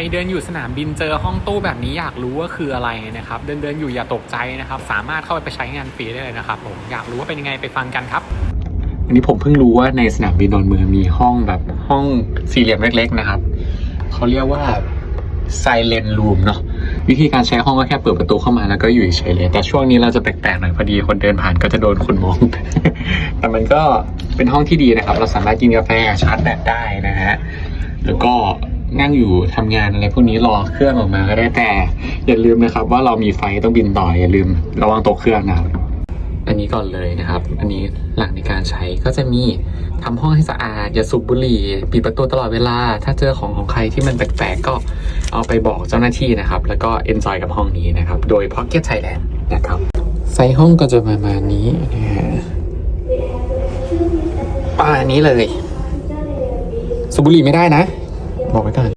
รเดินอยู่สนามบินเจอห้องตู้แบบนี้อยากรู้ว่าคืออะไรนะครับ เดินเดินๆอยู่อย่าตกใจนะครับ สามารถเข้าไปใช้งานฟรีได้เลยนะครับผมอยากรู้ว่าเป็นยังไงไปฟังกันครับอันนี้ผมเพิ่งรู้ว่าในสนามบินดอนเมืองมีห้องแบบห้องสี่เหลี่ยมเล็ก ๆ นะครับเขาเรียกว่า silent room เนาะวิธีการใช้ห้องก็แค่เปิดประตูเข้ามาแล้วก็อยู่เฉยๆเลย แต่ช่วงนี้เราจะแปลกๆหน่อยพอดีคนเดินผ่านก็จะโดนคนมอง แต่มันก็เป็นห้องที่ดีนะครับ เราสามารถกินกาแฟชาร์จแบตได้นะฮะแล้วก็ นั่งอยู่ทำงานอะไรพวกนี้รอเครื่องออกมาก็ได้แต่อย่าลืมนะครับ ว่าเรามีไฟต้องบินต่ออย่าลืมระวังตกเครื่องนะครับอันนี้ก่อนเลยนะครับ อันนี้หลักในการใช้ก็จะมีทำห้องให้สะอาด อย่าสูบบุหรี่ ปิดประตูตลอดเวลา ถ้าเจอของของใครที่มันแปลกๆ ก็เอาไปบอกเจ้าหน้าที่นะครับ แล้วก็เอนจอยกับห้องนี้นะครับ โดย Pocket Thailand นะครับ ไซส์ห้องก็จะประมาณนี้นะฮะประมาณนี้เลย สูบบุหรี่ไม่ได้นะ บอกไว้ก่อน